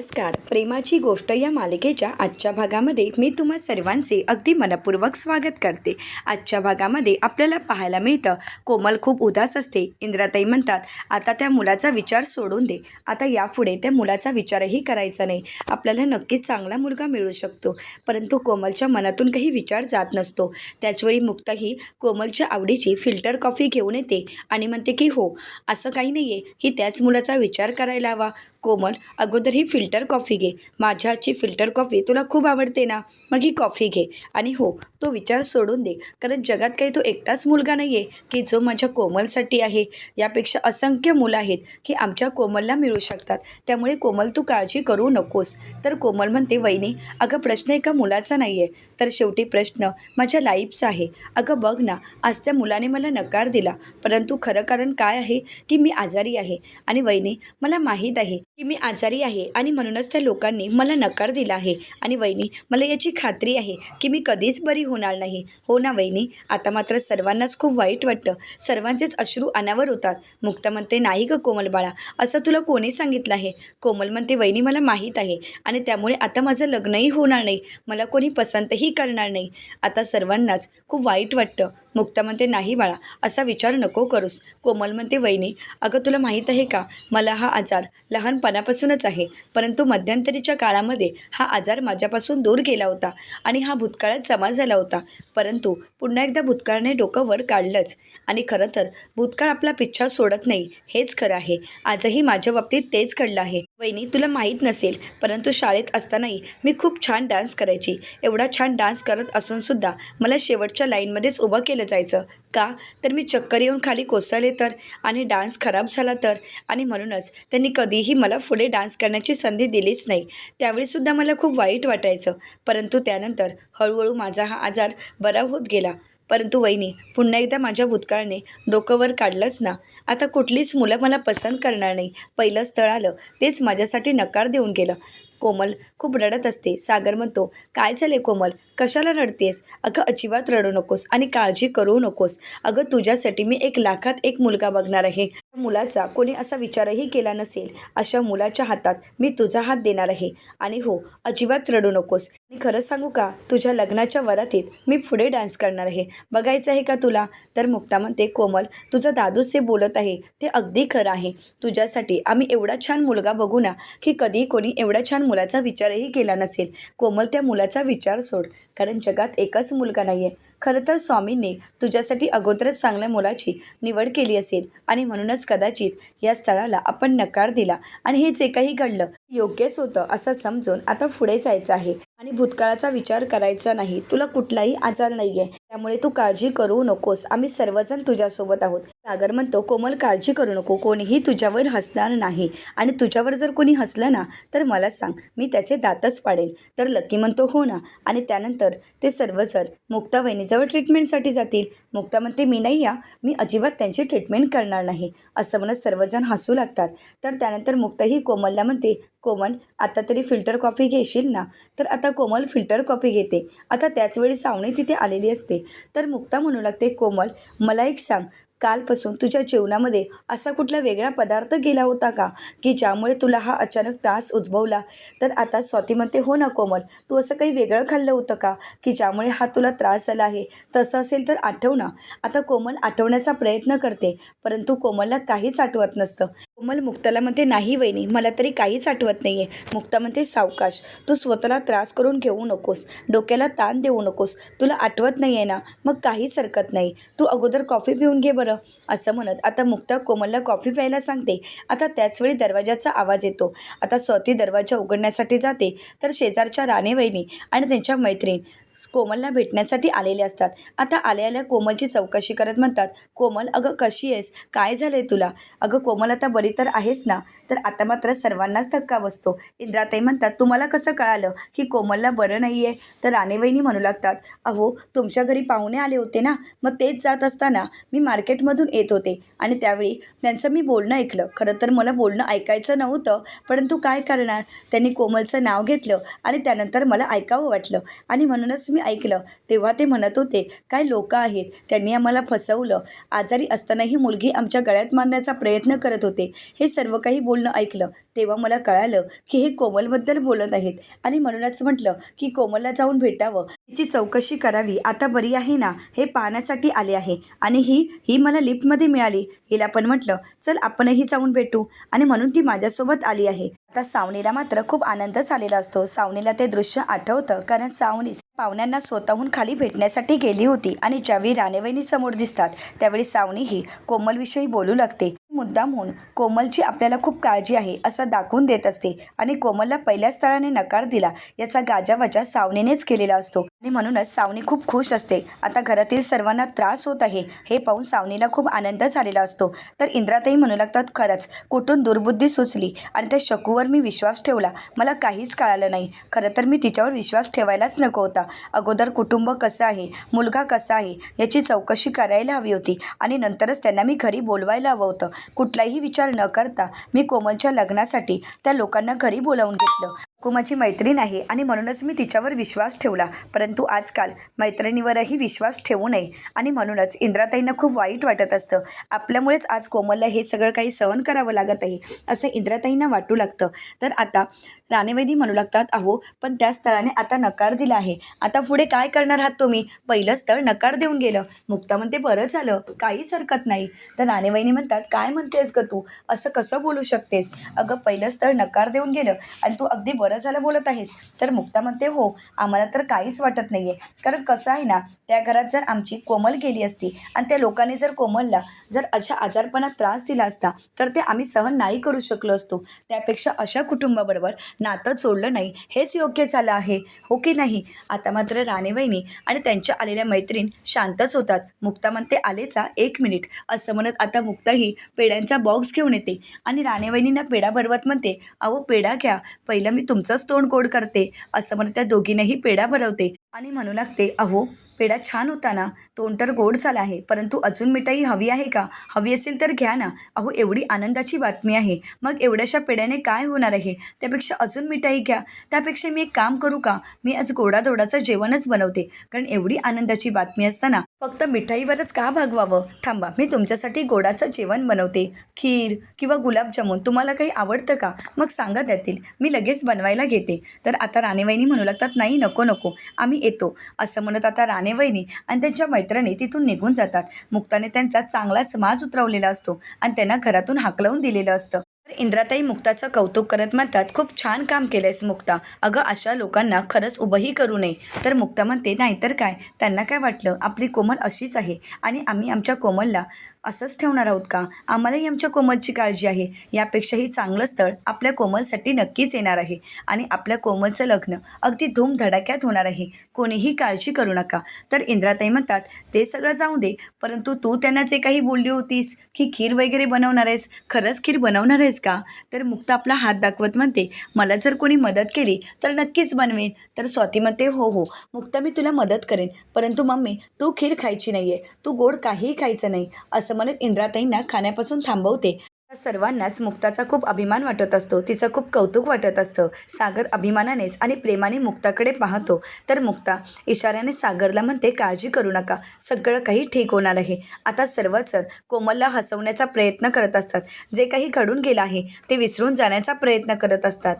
नमस्कार. प्रेमाची गोष्ट या मालिकेच्या आजच्या भागामध्ये मी तुम्हा सर्वांचे अगदी मनपूर्वक स्वागत करते. आजच्या भागामध्ये आपल्याला पाहायला मिळतं कोमल खूप उदास असते इंद्राताई म्हणतात आता त्या मुलाचा विचार सोडून दे. आता यापुढे त्या मुलाचा विचारही करायचा नाही. आपल्याला नक्कीच चांगला मुलगा मिळू शकतो. परंतु कोमलच्या मनातून काही विचार जात नसतो. त्याचवेळी मुक्ताही कोमलच्या आवडीची फिल्टर कॉफी घेऊन येते आणि म्हणते की हो असं काही नाही आहे की त्याच मुलाचा विचार करायला हवा. कोमल अगोदर ही फिल्टर कॉफी घे. माझ्या फिल्टर कॉफी तुला खूप आवडते ना? मग ही कॉफी घे. आणि हो तो विचार सोडून दे कारण जगात काही तो एकटाच मुलगा नाही आहे की जो माझ्या कोमलसाठी आहे. यापेक्षा असंख्य मुलं आहेत की आमच्या कोमलला मिळू शकतात. त्यामुळे कोमल तू काळजी करू नकोस. तर कोमल म्हणते वहिनी अगं प्रश्न एका मुलाचा नाही आहे तर शेवटी प्रश्न माझ्या लाईफचा आहे. अगं बघ ना आज त्या मुलाने मला नकार दिला. परंतु खरं कारण काय आहे की मी आजारी आहे. आणि वहिनी मला माहीत आहे की मी आजारी आहे आणि म्हणूनच त्या लोकांनी मला नकार दिला आहे. आणि वहिनी मला याची खात्री आहे की मी कधीच बरी होणार नाही. हो ना वहिनी आता मात्र सर्वांनाच खूप वाईट वाटतं. सर्वांचेच अश्रू अनावर होतात. मुक्ता म्हणते नाही ग कोमल बाळा असं तुला कोणी सांगितलं आहे? कोमल म्हणते वहिनी मला माहीत आहे. आणि त्यामुळे आता माझं लग्नही होणार नाही. मला कोणी पसंतही करणार नाही. आता सर्वांनाच खूप वाईट वाटतं. मुक्ता म्हणते नाही बाळा असा विचार नको करूस. कोमल म्हणते वहिनी अगं तुला माहीत आहे का? मला हा आजार लहानपणापासूनच आहे. परंतु मध्यंतरीच्या काळामध्ये हा आजार माझ्यापासून दूर गेला होता आणि हा भूतकाळात जमा झाला होता. परंतु पुन्हा एकदा भूतकाळाने डोकं वर काढलंच. आणि खरं तर भूतकाळ आपला पिच्छा सोडत नाही. हेच खरं आहे. आजही माझ्या बाबतीत तेच घडलं आहे. वहिनी तुला माहीत नसेल परंतु शाळेत असतानाही मी खूप छान डान्स करायची. एवढा छान डान्स करत असूनसुद्धा मला शेवटच्या लाईनमध्येच उभं केलं जायचं. का? तर मी चक्कर येऊन खाली कोसळले तर आणि डान्स खराब झाला तर? आणि म्हणूनच त्यांनी कधीही मला पुढे डान्स करण्याची संधी दिलीच नाही. त्यावेळीसुद्धा मला खूप वाईट वाटायचं. परंतु त्यानंतर हळूहळू माझा हा आजार बरा होत गेला. परंतु वहिनी पुन्हा एकदा माझ्या भूतकाळने डोकंवर काढलंच ना. आता कुठलीच मुलं मला पसंत करणार नाही. पहिलं स्थळ आलं तेच माझ्यासाठी नकार देऊन गेलं. कोमल खूप रडत असते. सागर म्हणतो काय झाले कोमल? कशाला रडतेस? अगं अजिबात रडू नकोस आणि काळजी करू नकोस. अगं तुझ्यासाठी मी एक लाखात एक मुलगा बघणार आहे. मुलाचा कोणी असा विचारही केला नसेल. अशा मुलाच्या हातात मी तुझा हात देणार आहे. आणि हो अजिबात रडू नकोस. मी खरं सांगू का? तुझ्या लग्नाच्या वरातीत मी पुढे डान्स करणार आहे. बघायचं आहे का तुला? तर मुक्ता म्हणते कोमल तुझं दादूच जे बोलत आहे ते अगदी खरं आहे. तुझ्यासाठी आम्ही एवढा छान मुलगा बघू ना की कधी कोणी एवढ्या छान मुलाचा विचारही केला नसेल. कोमल त्या मुलाचा विचार सोड. कारण जगात एकच मुलगा नाही आहे खरं तर स्वामींनी तुझ्यासाठी अगोदरच चांगल्या मुलाची निवड केली असेल आणि म्हणूनच कदाचित या स्थळाला आपण नकार दिला आणि हे जे काही घडलं योग्यच होतं असं समजून आता पुढे जायचं आहे. आणि भूतकाळाचा विचार करायचा नाही. तुला कुठलाही आजार नाही आहे त्यामुळे तू काळजी करू नकोस. आम्ही सर्वजण तुझ्यासोबत आहोत. सागर म्हणतो कोमल काळजी करू नको. कोणीही तुझ्यावर हसणार नाही. आणि तुझ्यावर जर कोणी हसलं ना तर मला सांग मी त्याचे दातच पाडेल. तर लकी म्हणतो हो ना. आणि त्यानंतर ते सर्वजण मुक्ता वहिनीजवळ ट्रीटमेंटसाठी जातील. मुक्ता म्हणते मी नाही या. मी अजिबात त्यांची ट्रीटमेंट करणार नाही. असं म्हणत सर्वजण हसू लागतात. तर त्यानंतर मुक्ताही कोमलला म्हणते कोमल आता तरी फिल्टर कॉफी घेशील ना? तर आता कोमल फिल्टर कॉफी घेते. आता त्याचवेळी सावणी तिथे आलेली असते. तर मुक्ता म्हणू लागते कोमल मला एक सांग. कालपासून तुझ्या जेवणामध्ये असा कुठला वेगळा पदार्थ गेला होता का? की ज्यामुळे तुला हा अचानक त्रास उद्भवला? तर आता स्वाती म्हणते हो ना कोमल तू असं काही वेगळं खाल्लं होतं का? की ज्यामुळे हा तुला त्रास झाला आहे? तसं असेल तर आठव ना. आता कोमल आठवण्याचा प्रयत्न करते परंतु कोमलला काहीच आठवत नसतं. कोमल मुक्ताला म्हणते नाही वहिनी मला तरी काहीच आठवत नाही आहे मुक्ता म्हणते सावकाश तू स्वतःला त्रास करून घेऊ नकोस. डोक्याला ताण देऊ नकोस. तुला आठवत नाही आहे ना? मग काहीच हरकत नाही. तू अगोदर कॉफी पिऊन घे बरं. असं म्हणत. आता मुक्ता कोमलला कॉफी प्यायला सांगते. आता त्याचवेळी दरवाजाचा आवाज येतो. आता स्वती दरवाजा उघडण्यासाठी जाते. तर शेजारच्या राणेवहिनी आणि त्यांच्या मैत्रीण. कोमलला भेटण्यासाठी आलेले असतात. आता आल्या आल्या कोमलची चौकशी करत म्हणतात कोमल अगं कशी आहेस? काय झालं आहे तुला? अगं कोमल आता बरी तर आहेस ना? तर आता मात्र सर्वांनाच धक्का बसतो. इंद्राताई म्हणतात तुम्हाला कसं कळालं की कोमलला बरं नाही आहे तर राणेवहिनी म्हणू लागतात अहो तुमच्या घरी पाहुणे आले होते ना? मग तेच जात असताना मी मार्केटमधून येत होते आणि त्यावेळी त्यांचं मी बोलणं ऐकलं. खरं तर मला बोलणं ऐकायचं नव्हतं परंतु काय करणार? त्यांनी कोमलचं नाव घेतलं आणि त्यानंतर मला ऐकावं वाटलं आणि म्हणूनच खरंच मी ऐकलं. तेव्हा ते म्हणत होते काय लोक आहेत? त्यांनी आम्हाला फसवलं. आजारी असतानाही मुलगी आमच्या गळ्यात मारण्याचा प्रयत्न करत होते. हे सर्व काही बोलणं ऐकलं. तेव्हा मला कळालं की हे कोमलबद्दल बोलत आहेत. आणि म्हणूनच म्हटलं की कोमलला जाऊन भेटावं. तिची चौकशी करावी. आता बरी आहे ना? हे पाहण्यासाठी आले आहे. आणि ही ही मला लिफ्टमध्ये मिळाली. हिला पण म्हटलं चल आपणही जाऊन भेटू. आणि म्हणून ती माझ्यासोबत आली आहे. आता सावनीला मात्र खूप आनंद झालेला असतो. सावनीला ते दृश्य आठवतं कारण सावनी पाहुण्यांना स्वतःहून खाली भेटण्यासाठी गेली होती आणि ज्यावेळी राणेवहिनी समोर दिसतात त्यावेळी सावनी ही कोमलविषयी बोलू लागते. मुद्दामहून कोमलची आपल्याला खूप काळजी आहे असं दाखवून देत असते. आणि कोमलला पहिल्या स्थळाने नकार दिला याचा गाजावाजा सावनीनेच केलेला असतो. आणि म्हणूनच सावनी खूप खुश असते. आता घरातील सर्वांना त्रास होत आहे हे पाहून सावनीला खूप आनंद झालेला असतो. तर इंद्राताई म्हणू लागतात खरंच कुठून दुर्बुद्धी सुचली? आणि त्या शकूवर मी विश्वास ठेवला. मला काहीच कळालं नाही. खरं तर मी तिच्यावर विश्वास ठेवायलाच नको होता. अगोदर कुटुंब कसं आहे मुलगा कसा आहे याची चौकशी करायला हवी होती. आणि नंतरच त्यांना मी घरी बोलवायला हवं होतं. कुठलाही विचार न करता मी कोमलच्या लग्नासाठी त्या लोकांना घरी बोलावून घेतलं. कुमाची मैत्रीण आहे आणि म्हणूनच मी तिच्यावर विश्वास ठेवला. परंतु आजकाल मैत्रिणीवरही विश्वास ठेवू नये आणि म्हणूनच इंद्राताईंना खूप वाईट वाटत असतं. आपल्यामुळेच आज कोमलला हे सगळं काही सहन करावं लागत आहे असं इंद्राताईंना वाटू लागतं. तर आता राणेवैनी म्हणू लागतात अहो पण त्या स्थळाने आता नकार दिला आहे. आता पुढे काय करणार आहात तुम्ही? पहिलं स्थळ नकार देऊन गेलं. मुक्ता म्हणते बरं झालं काहीच हरकत नाही. तर राणेवैनी म्हणतात काय म्हणतेस ग तू? असं कसं बोलू शकतेस? अगं पहिलं स्थळ नकार देऊन गेलं आणि तू अगदी बरं झालं बोलत आहेस. तर मुक्ता म्हणते हो आम्हाला तर काहीच वाटत नाही आहे कारण कसं आहे ना त्या घरात जर आमची कोमल गेली असती आणि त्या लोकांनी जर कोमलला जर अशा आजारपणात त्रास दिला असता तर ते आम्ही सहन नाही करू शकलो असतो. त्यापेक्षा अशा कुटुंबाबरोबर नातं जोडलं नाही हेच योग्य झालं आहे. हो की नाही? आता मात्र राणेवहिनी आणि त्यांच्या आलेल्या मैत्रीण शांतच होतात. मुक्ता म्हणते आलेचा एक मिनिट. असं म्हणत आता मुक्ताही पेड्यांचा बॉक्स घेऊन येते आणि राणेवहिनींना पेढा भरवत म्हणते अहो पेढा घ्या. पहिलं मी तुम तुमचंच तोंड गोड करते असं म्हणत त्या दोघींनाही पेढा भरवते. आणि म्हणू लागते अहो पेढा छान होता ना तोंड तर गोड झाला आहे परंतु अजून मिठाई हवी आहे का? हवी असेल तर घ्या ना. अहो एवढी आनंदाची बातमी आहे. मग एवढ्याशा पेढ्याने काय होणार आहे? त्यापेक्षा अजून मिठाई घ्या. त्यापेक्षा मी एक काम करू का? मी आज गोडाधोडाचं जेवणच बनवते. कारण एवढी आनंदाची बातमी असताना फक्त मिठाईवरच का भागवावं? थांबा मी तुमच्यासाठी गोडाचं जेवण बनवते. खीर किंवा गुलाबजामुन तुम्हाला काही आवडतं का? मग सांगा त्यातील. मी लगेच बनवायला घेते. तर आता राणेवहिनी म्हणू लागतात नाही नको नको. आम्ही येतो. असं म्हणत आता राणेवहिनी आणि त्यांच्या मैत्रिणी तिथून निघून जातात. मुक्ताने त्यांचा चांगलाच माज उतरवलेला असतो आणि त्यांना घरातून हाकलवून दिलेलं असतं. तर इंद्राताई मुक्ताचं कौतुक करत म्हणतात खूप छान काम केलंयस मुक्ता. अगं अशा लोकांना खरंच उभंही करू नये. तर मुक्ता म्हणते नाहीतर काय? त्यांना काय वाटलं? आपली कोमल अशीच आहे आणि आम्ही आमच्या कोमलला असंच ठेवणार आहोत का? आम्हालाही आमच्या कोमलची काळजी आहे. यापेक्षाही चांगलं स्थळ आपल्या कोमलसाठी नक्कीच येणार आहे. आणि आपल्या कोमलचं लग्न अगदी धूमधडाक्यात होणार आहे. कोणीही काळजी करू नका. तर इंद्राताई म्हणतात ते सगळं जाऊ दे. परंतु तू त्यांना जे काही बोलली होतीस की खीर वगैरे बनवणार आहेस खरंच खीर बनवणार आहेस का? तर मुक्त आपला हात दाखवत म्हणते मला जर कोणी मदत केली तर नक्कीच बनवेन. तर स्वाती म्हणते हो हो. मुक्ता मी तुला मदत करेन. परंतु मम्मी तू खीर खायची नाही आहे तू गोड काहीही खायचं नाही. असं म्हणत इंद्राताईंना खाण्यापासून थांबवते. सर्वांनाच मुक्ताचा खूप अभिमान वाटत असतो. तिचं खूप कौतुक वाटत असतं. सागर अभिमानानेच आणि प्रेमाने मुक्ताकडे पाहतो. तर मुक्ता इशाऱ्याने सागरला म्हणते काळजी करू नका. सगळं काही ठीक होणार आहे. आता सर्वच कोमलला हसवण्याचा प्रयत्न करत असतात. जे काही घडून गेलं आहे ते विसरून जाण्याचा प्रयत्न करत असतात.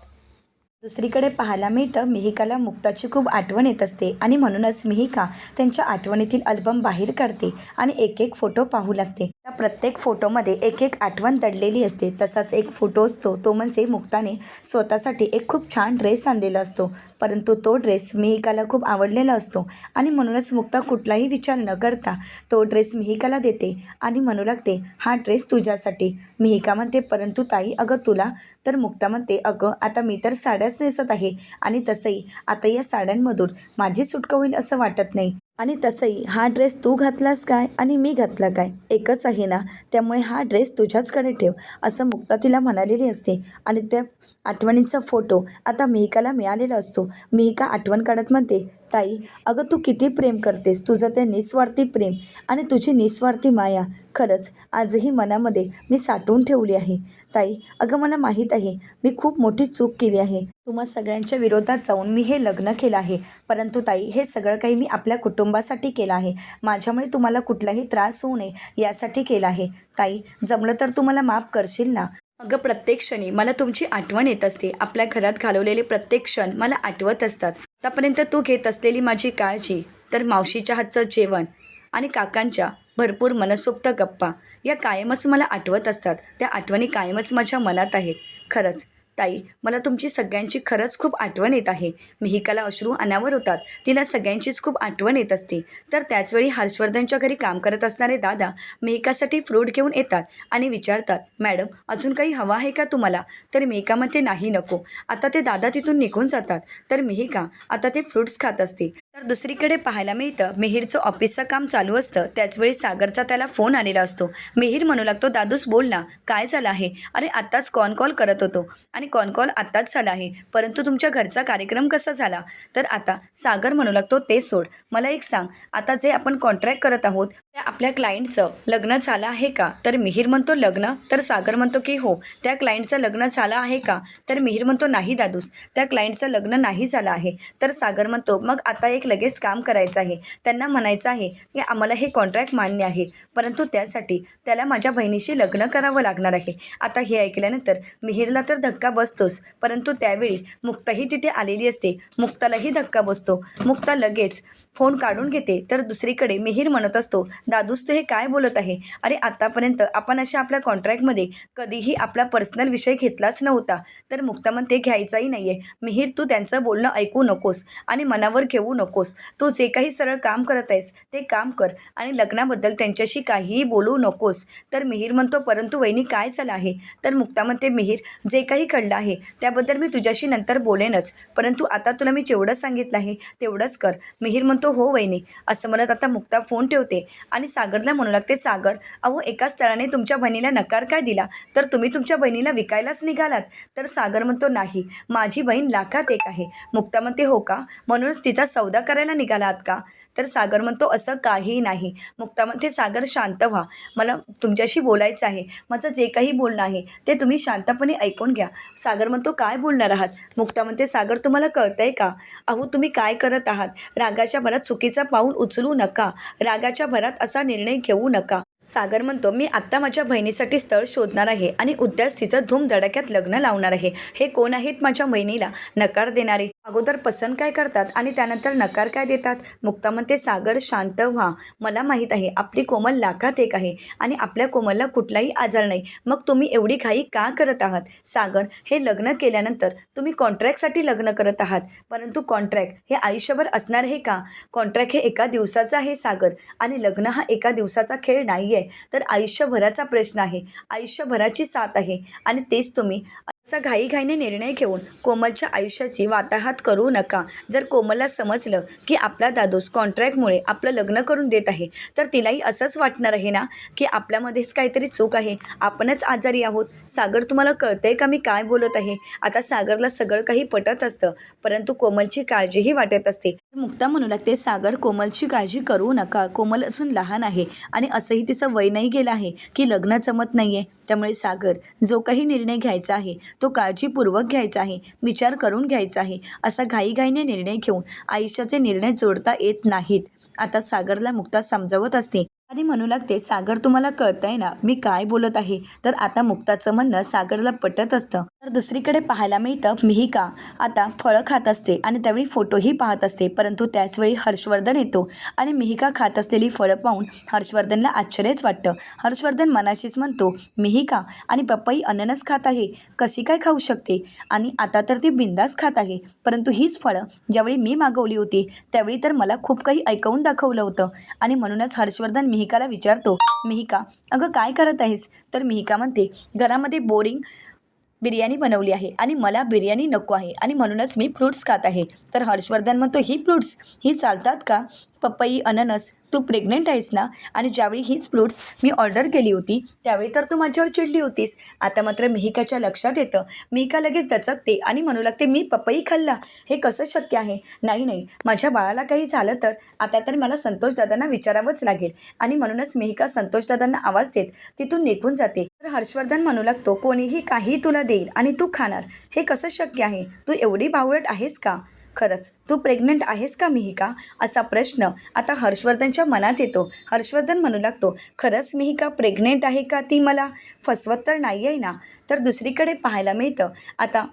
दुसरीकडे पाहायला मिळतं मिहिकाला मुक्ताची खूप आठवण येत असते आणि म्हणूनच मिहिका त्यांच्या आठवणीतील अल्बम बाहेर काढते आणि एक एक फोटो पाहू लागते. प्रत्येक फोटोमध्ये एक एक आठवण दडलेली असते. तसाच एक फोटो असतो तो म्हणजे मुक्ताने स्वतःसाठी एक खूप छान ड्रेस आणलेला असतो. परंतु तो ड्रेस मिहिकाला खूप आवडलेला असतो. आणि म्हणूनच मुक्ता कुठलाही विचार न करता तो ड्रेस मिहिकाला देते आणि म्हणू लागते हा ड्रेस तुझ्यासाठी. मिहिका म्हणते परंतु ताई अगं तुला? तर मुक्ता म्हणते अगं आता मी तर साड्याच नेसत आहे आणि तसंही आता या साड्यांमधून माझी सुटका होईल असं वाटत नाही. आणि तसंही हा ड्रेस तू घातलास काय आणि मी घातला काय? एकच आहे ना त्यामुळे हा ड्रेस तुझ्याचकडे ठेव असं मुक्ता तिला म्हणालेली असते. आणि त्या आठवणींचा फोटो आता मिहिकाला मिळालेला असतो. मिहिका आठवण काढत म्हणते ताई अगं तू किती प्रेम करतेस तुझं ते निस्वार्थी प्रेम आणि तुझी निस्वार्थी माया. खरंच आजही मनामध्ये मी साठवून ठेवली आहे. ताई अगं मला माहीत आहे मी खूप मोठी चूक केली आहे. तुम्हा सगळ्यांच्या विरोधात जाऊन मी हे लग्न केलं आहे. परंतु ताई हे सगळं काही मी आपल्या कुटुंबासाठी केलं आहे. माझ्यामुळे तुम्हाला कुठलाही त्रास होऊ नये यासाठी केला आहे. ताई जमलं तर तू मला माफ करशील ना? अगं प्रत्येक क्षणी मला तुमची आठवण येत असते. आपल्या घरात घालवलेले प्रत्येक क्षण मला आठवत असतात. आतापर्यंत तू घेत असलेली माझी काळजी तर मावशीच्या हातचं जेवण आणि काकांच्या भरपूर मनसोक्त गप्पा या कायमच मला आठवत असतात. त्या आठवणी कायमच माझ्या मनात आहेत. खरंच ताई मला तुमची सगळ्यांची खरंच खूप आठवण येत आहे. मिहिकाला अश्रू अनावर होतात. तिला सगळ्यांचीच खूप आठवण येत असते. तर त्याचवेळी हर्षवर्धनच्या घरी काम करत असणारे दादा मेहिकासाठी फ्रूट घेऊन येतात आणि विचारतात मॅडम अजून काही हवा आहे का तुम्हाला? तर मेहिका म्हणते नाही नको. आता ते दादा तिथून निघून जातात. तर मिहिका आता ते फ्रूट्स खात असते. तर दुसरीकडे पाहायला मिळतं मिहीरचं ऑफिसचं काम चालू असतं त्याचवेळी सागरचा त्याला फोन आलेला असतो. मिहीर म्हणू लागतो दादूस बोल ना काय झालं आहे? अरे आत्ताच कॉन कॉल करत होतो. आणि कॉन कॉल आत्ताच झाला आहे परंतु तुमच्या घरचा कार्यक्रम कसा झाला? तर आता सागर म्हणू लागतो ते सोड मला एक सांग आता जे आपण कॉन्ट्रॅक्ट करत आहोत त्या आपल्या क्लायंटचं लग्न झालं आहे का? तर मिहीर म्हणतो लग्न? तर सागर म्हणतो की हो त्या क्लायंटचं लग्न झालं आहे का? तर मिहीर म्हणतो नाही दादूस त्या क्लायंटचं लग्न नाही झालं आहे. तर सागर म्हणतो मग आता एक लगेच काम करायचं आहे. त्यांना म्हणायचं आहे की आम्हाला हे कॉन्ट्रॅक्ट मान्य आहे. परंतु त्यासाठी त्याला माझ्या बहिणीशी लग्न करावं लागणार आहे. आता हे ऐकल्यानंतर मिहीरला तर धक्का बसतोच. परंतु त्यावेळी मुक्ताही तिथे आलेली असते. मुक्तालाही धक्का बसतो. मुक्ता लगेच फोन काढून घेते. तर दुसरीकडे मिहीर म्हणत असतो दादूस तू हे काय बोलत आहे? अरे आतापर्यंत आपण अशा आपल्या कॉन्ट्रॅक्टमध्ये कधीही आपला पर्सनल विषय घेतलाच नव्हता. तर मुक्ता म्हणते घ्यायचाही नाही आहे मिहीर तू त्यांचं बोलणं ऐकू नकोस आणि मनावर घेऊ नकोस. तू जे काही सरळ काम करत आहेस ते काम कर आणि लग्नाबद्दल त्यांच्याशी काहीही बोलू नकोस. तर मिहीर म्हणतो परंतु वहिनी काय झालं आहे? तर मुक्ता म्हणते मिहीर जे काही घडलं आहे त्याबद्दल मी तुझ्याशी नंतर बोलेनच. परंतु आता तुला मी जेवढं सांगितलं आहे तेवढंच कर. मिहीर म्हणतो हो वहिनी. असं म्हणत आता मुक्ता फोन ठेवते आणि सागरला म्हणू लागते सागर अहो एका स्थळाने तुमच्या बहिणीला नकार काय दिला? तर तुम्ही तुमच्या बहिणीला विकायलाच निघालात. तर सागर म्हणतो नाही माझी बहीण लाखात एक आहे. मुक्ता म्हणते हो का? म्हणूनच तिचा सौदा करायला निघालात का? तर सागर म्हणतो असं काहीही नाही. मुक्ता म्हणते सागर शांत व्हा. मला तुमच्याशी बोलायचं आहे. माझं जे काही बोलणं आहे ते तुम्ही शांतपणे ऐकून घ्या. सागर म्हणतो काय बोलणार आहात? मुक्ता म्हणते सागर तुम्हाला कळतंय का? अहो तुम्ही काय करत आहात? रागाच्या भरात चुकीचा पाऊल उचलू नका. रागाच्या भरात असा निर्णय घेऊ नका. सागर म्हणतो मी आत्ता माझ्या बहिणीसाठी स्थळ शोधणार आहे आणि उद्याच तिचं धूमधडाक्यात लग्न लावणार आहे. हे कोण आहेत माझ्या बहिणीला नकार देणारे? अगोदर पसंत काय करतात आणि त्यानंतर नकार काय देतात? मुक्ता म्हणते सागर शांत व्हा. मला माहीत आहे आपली कोमल लाखात एक आहे आणि आपल्या कोमलला कुठलाही आजार नाही. मग तुम्ही एवढी घाई का करत आहात? सागर हे लग्न केल्यानंतर तुम्ही कॉन्ट्रॅक्टसाठी लग्न करत आहात. परंतु कॉन्ट्रॅक्ट हे आयुष्यभर असणार आहे का? कॉन्ट्रॅक्ट हे एका दिवसाचं आहे सागर. आणि लग्न हा एका दिवसाचा खेळ नाही आहे तर आयुष्यभराचा प्रश्न आहे. आयुष्यभराची साथ आहे. आणि तेच तुम्ही असा घाईघाईने निर्णय घेऊन कोमलच्या आयुष्याची वाताहात करू नका. जर कोमलला समजलं की आपला दादूस कॉन्ट्रॅक्टमुळे आपलं लग्न करून देत आहे तर तिलाही असंच वाटणार आहे ना? की आपल्यामध्येच काहीतरी चूक आहे? आपणच आजारी आहोत. सागर तुम्हाला कळतंय का मी काय बोलत आहे? आता सागरला सगळं काही पटत असतं परंतु कोमलची काळजीही वाटत असते. मुक्ता म्हणू लागते सागर कोमलची काळजी करू नका. कोमल अजून लहान आहे आणि असंही तिचं वय नाही गेलं आहे की लग्न जमत नाही आहे त्यामुळे सागर जो काही निर्णय घ्यायचा आहे तो काळजीपूर्वक घ्यायचा आहे विचार करून घ्यायचा आहे असा घाईघाईने निर्णय घेऊन आयुष्याचे निर्णय जोडता येत नाहीत. आता सागरला मुक्ता समजावत असते आणि म्हणू लागते सागर तुम्हाला कळतंय ना मी काय बोलत आहे? तर आता मुक्ताचं म्हणणं सागरला पटत असतं. तर दुसरीकडे पाहायला मिळतं मिहिका. आता फळं खात असते आणि त्यावेळी फोटोही पाहत असते परंतु त्याचवेळी हर्षवर्धन येतो आणि मिहिका खात असलेली फळं पाहून हर्षवर्धनला आश्चर्यच वाटतं. हर्षवर्धन मनाशीच म्हणतो मिहिका आणि पप्पाई अननस खात आहे. कशी काय खाऊ शकते? आणि आता तर ती बिंदास खात आहे. परंतु हीच फळं ज्यावेळी मी मागवली होती त्यावेळी तर मला खूप काही ऐकवून दाखवलं होतं. आणि म्हणूनच हर्षवर्धन मिहिकाला विचारतो मिहिका अगं काय करत आहेस? तर मिहिका म्हणते घरामध्ये बोरिंग बिर्याणी बनवली आहे आणि मला बिर्याणी नको आहे आणि म्हणूनच मी फ्रूट्स खात आहे. तर हर्षवर्धन म्हणतो ही फ्रूट्स ही चालतात का? पपई अननस तू प्रेग्नेंट आहेस ना? आणि ज्यावेळी हीच फ्रूट्स मी ऑर्डर केली होती त्यावेळी तर तू माझ्यावर चिडली होतीस. आता मात्र मिहिकाच्या लक्षात येतं. मिहिका लगेच दचकते आणि म्हणू लागते मी पपई खाल्ला. हे कसं शक्य आहे? नाही नाही. माझ्या बाळाला काही झालं तर आता तर मला संतोषदादांना विचारावंच लागेल. आणि म्हणूनच मिहिका संतोषदादांना आवाज देत तिथून निघून जाते. तर हर्षवर्धन म्हणू लागतो कोणीही काही तुला देईल आणि तू खाणार. हे कसं शक्य आहे? तू एवढी बावळट आहेस का? खरंच तू प्रेग्नंट आहेस का मिहिका? असा प्रश्न आता हर्षवर्धनच्या मनात येतो. हर्षवर्धन म्हणू लागतो खरंच मिहिका प्रेग्नेंट आहे का ती मला? फसवत तर नाही आहे ना? तर दुसरीकडे पाहायला मिळतं. आता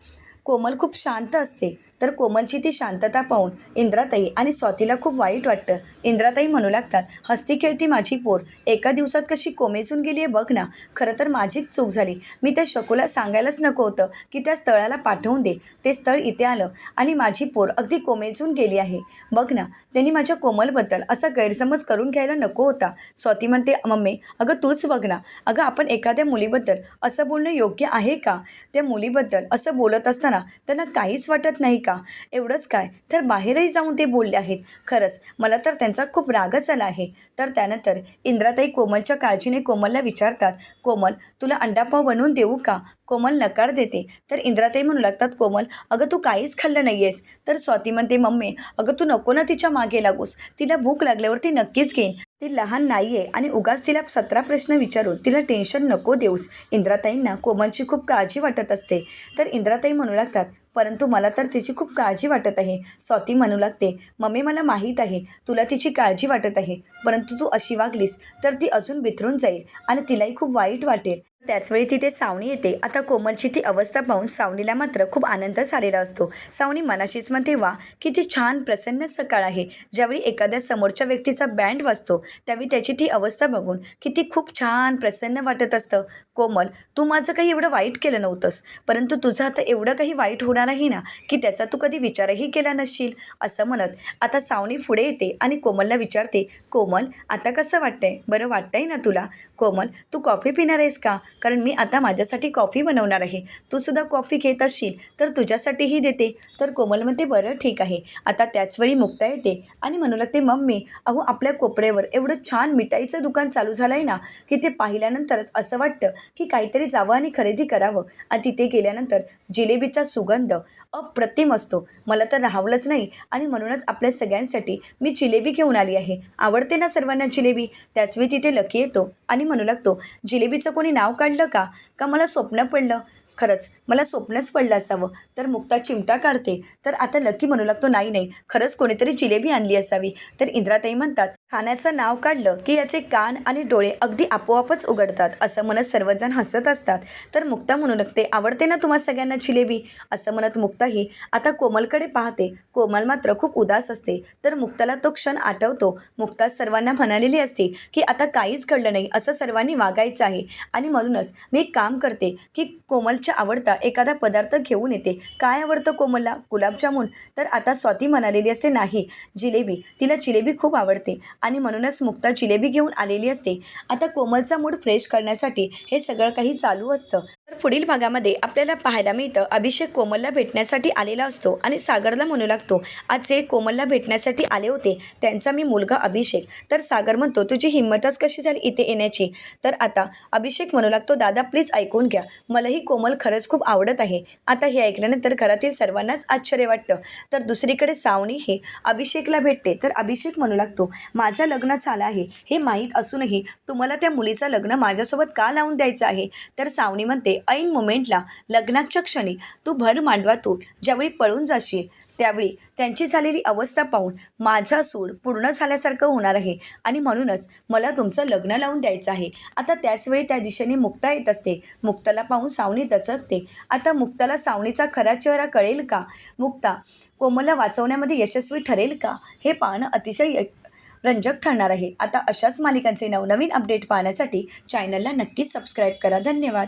कोमल खूप शांत असते. तर कोमलची ती शांतता पाहून इंद्राताई आणि स्वातीला खूप वाईट वाटतं. इंद्राताई म्हणू लागतात हस्ती खेळती माझी पोर. एका दिवसात कशी कोमेजून गेली आहे बघ ना. खरं तर माझीच चूक झाली. मी त्या शकूला सांगायलाच नको होतं की त्या स्थळाला पाठवून दे. ते स्थळ इथे आलं आणि माझी पोर अगदी कोमेजून गेली आहे. बघ ना त्यांनी माझ्या कोमलबद्दल असा गैरसमज करून घ्यायला नको होता. स्वाती म्हणते मम्मी अगं तूच बघ ना. अगं आपण एखाद्या मुलीबद्दल असं बोलणं योग्य आहे का? त्या मुलीबद्दल असं बोलत असताना त्यांना काहीच वाटत नाही का? एवढंच काय? तर बाहेरही जाऊन ते बोलले आहेत. खरंच मला तर त्यांचा खूप रागच आला आहे. तर त्यानंतर इंद्राताई कोमलच्या काळजीने कोमलला विचारतात कोमल तुला अंडापाव बनवून देऊ का? कोमल नकार देते. तर इंद्राताई म्हणू लागतात कोमल अगं तू काहीच खाल्लं नाही आहेस तर स्वाती म्हणते मम्मी अगं तू नको ना तिच्यामागे लागूस. तिला भूक लागल्यावर ती नक्कीच घेईन. ती लहान नाही आहे आणि उगाच तिला सतरा प्रश्न विचारून तिला टेन्शन नको देऊस. इंद्राताईंना कोमलची खूप काळजी वाटत असते. तर इंद्राताई म्हणू लागतात परंतु मला तर तिची खूप काळजी वाटत आहे. स्वाती म्हणू लागते मम्मी मला माहीत आहे तुला तिची काळजी वाटत आहे परंतु तू अशी वागलीस तर ती अजून बिथरून जाईल आणि तिलाही खूप वाईट वाटेल. त्याचवेळी तिथे सावणी येते. आता कोमलची ती अवस्था पाहून सावणीला मात्र खूप आनंद झालेला असतो. सावणी मनाशीच म्हणते वा किती छान प्रसन्न सकाळ आहे. ज्यावेळी एखाद्या समोरच्या व्यक्तीचा बँड वाजतो त्यावेळी त्याची ती अवस्था बघून किती खूप छान प्रसन्न वाटत असतं. कोमल तू माझं काही एवढं वाईट केलं नव्हतंस परंतु तुझं आता एवढं काही वाईट होणार आहे ना की त्याचा तू कधी विचारही केला नसशील. असं म्हणत आता सावणी पुढे येते आणि कोमलला विचारते कोमल आता कसं वाटतंय? बरं वाटतंय ना तुला? कोमल तू कॉफी पिणार आहेस का? कारण मी आता माझ्यासाठी कॉफी बनवणार आहे. तू सुद्धा कॉफी घेत असशील तर तुझ्यासाठीही देते. तर कोमल म्हणते बरं ठीक आहे. आता त्याचवेळी मुक्ता येते आणि म्हणू लागते मम्मी अहो आपल्या कोपऱ्यावर एवढं छान मिठाईचं दुकान चालू झालं आहे ना की ते पाहिल्यानंतरच असं वाटतं की काहीतरी जावं आणि खरेदी करावं. आणि तिथे गेल्यानंतर जिलेबीचा सुगंध अप्रतिम असतो. मला तर राहावलंच नाही आणि म्हणूनच आपल्या सगळ्यांसाठी मी जिलेबी घेऊन आली आहे. आवडते ना सर्वांना जिलेबी? त्याचवेळी तिथे लकी येतो आणि म्हणू लागतो जिलेबीचं कोणी नाव काढलं का? का मला स्वप्न पडलं? खरंच मला स्वप्नच पडलं असावं. तर मुक्ता चिमटा काढते. तर आता लकी म्हणू लागतो नाही नाही खरंच कोणीतरी जिलेबी आणली असावी. तर इंद्राताई म्हणतात खाण्याचं नाव काढलं की याचे कान आणि डोळे अगदी आपोआपच उघडतात असं म्हणत सर्वजण हसत असतात. तर मुक्ता म्हणू लागते आवडते ना तुम्हा सगळ्यांना जिलेबी? असं म्हणत मुक्ताही आता कोमलकडे पाहते. कोमल मात्र खूप उदास असते. तर मुक्ताला तो क्षण आठवतो. मुक्ता सर्वांना म्हणालेली असते की आता काहीच घडलं नाही असं सर्वांनी वागायचं आहे. आणि म्हणूनच मी एक काम करते की कोमलच्या आवडता एखादा पदार्थ घेऊन येते. काय आवडतं कोमलला? गुलाबजामुन? तर आता स्वाती म्हणालेली असते नाही जिलेबी. तिला जिलेबी खूप आवडते आणि म्हणूनच मुक्ता जिलेबी घेऊन आलेली असते. आता कोमलचा मूड फ्रेश करण्यासाठी हे सगळं काही चालू असतं. तर पुढील भागामध्ये आपल्याला पाहायला मिळतं अभिषेक कोमलला भेटण्यासाठी आलेला असतो आणि सागरला म्हणू लागतो आज जे कोमलला भेटण्यासाठी आले होते त्यांचा मी मुलगा अभिषेक तर सागर म्हणतो तुझी हिंमतच कशी झाली इथे येण्याची तर आता अभिषेक म्हणू लागतो दादा प्लीज ऐकून घ्या. मलाही कोमल खरंच खूप आवडत आहे. आता हे ऐकल्यानंतर घरातील सर्वांनाच आश्चर्य वाटतं. तर दुसरीकडे सावनी हे अभिषेकला भेटते. तर अभिषेक म्हणू लागतो माझं लग्न झालं आहे. हे माहीत असूनही तुम्हाला त्या मुलीचं लग्न माझ्यासोबत का लावून द्यायचं आहे तर सावनी म्हणते ऐन मोमेंटला लग्नाच्या क्षणी तू भर मांडवातून ज्यावेळी पळून जाशील त्यावेळी त्यांची झालेली अवस्था पाहून माझा सूड पूर्ण झाल्यासारखं होणार आहे. आणि म्हणूनच मला तुमचं लग्न लावून द्यायचं आहे. आता त्याचवेळी त्या दिशेने मुक्ता येत असते. मुक्ताला पाहून सावनी दचकते. आता मुक्ताला सावनीचा खरा चेहरा कळेल का? मुक्ता कोमलला वाचवण्यामध्ये यशस्वी ठरेल का? हे पाहणं अतिशय रंजक ठरणार आहे. आता अशाच मालिकांचे नवनवीन अपडेट पाहण्यासाठी चॅनलला नक्कीच सबस्क्राईब करा. धन्यवाद.